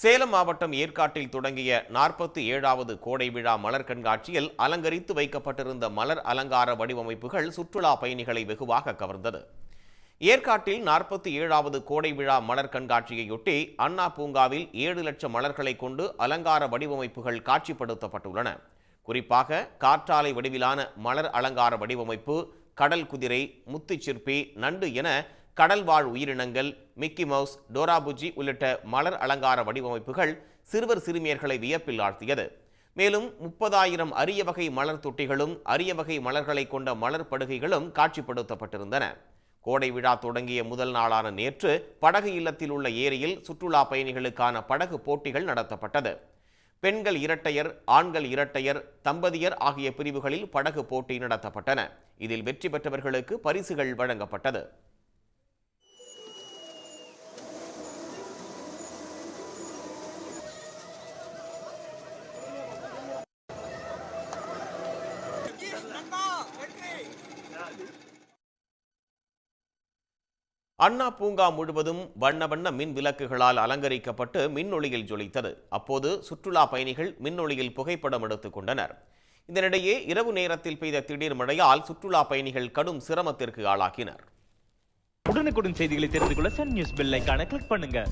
சேலம் மாவட்டம் ஏற்காட்டில் தொடங்கிய நாற்பத்தி ஏழாவது கோடை விழா மலர் கண்காட்சியில் அலங்கரித்து வைக்கப்பட்டிருந்த மலர் அலங்கார வடிவமைப்புகள் சுற்றுலா பயணிகளை வெகுவாக கவர்ந்தது. ஏற்காட்டில் நாற்பத்தி ஏழாவது கோடை விழா மலர் கண்காட்சியையொட்டி அண்ணா பூங்காவில் ஏழு லட்சம் மலர்களை கொண்டு அலங்கார வடிவமைப்புகள் காட்சிப்படுத்தப்பட்டுள்ளன. குறிப்பாக காற்றாலை வடிவிலான மலர் அலங்கார வடிவமைப்பு கடல் குதிரை முத்துச்சிற்பி நண்டு என கடல்வாழ் உயிரினங்கள் மிக்கி மவுஸ் டோராபுஜி உள்ளிட்ட மலர் அலங்கார வடிவமைப்புகள் சிறுவர் சிறுமியர்களை வியப்பில் ஆழ்த்தியது. மேலும் முப்பதாயிரம் அரிய வகை மலர் தொட்டிகளும் அரிய வகை மலர்களை கொண்ட மலர் படுகைகளும் காட்சிப்படுத்தப்பட்டிருந்தன. கோடை விழா தொடங்கிய முதல் நாளான நேற்று படகு இல்லத்தில் உள்ள ஏரியில் சுற்றுலா பயணிகளுக்கான படகு போட்டிகள் நடத்தப்பட்டது. பெண்கள் இரட்டையர் ஆண்கள் இரட்டையர் தம்பதியர் ஆகிய பிரிவுகளில் படகு போட்டி நடத்தப்பட்டன. இதில் வெற்றி பெற்றவர்களுக்கு பரிசுகள் வழங்கப்பட்டது. அண்ணா பூங்கா முழுவதும் வண்ண வண்ண மின் விளக்குகளால் அலங்கரிக்கப்பட்டு மின்னொளியில் ஜொலித்தது. அப்போது சுற்றுலா பயணிகள் மின்னொளியில் புகைப்படம் எடுத்துக் கொண்டனர். இதனிடையே இரவு நேரத்தில் பெய்த திடீர் மழையால் சுற்றுலா பயணிகள் கடும் சிரமத்திற்கு ஆளாகினர். உடனுக்குடன் செய்திகளை தெரிந்து கொள்ள சன் நியூஸ் பெல் கிளிக் பண்ணுங்க.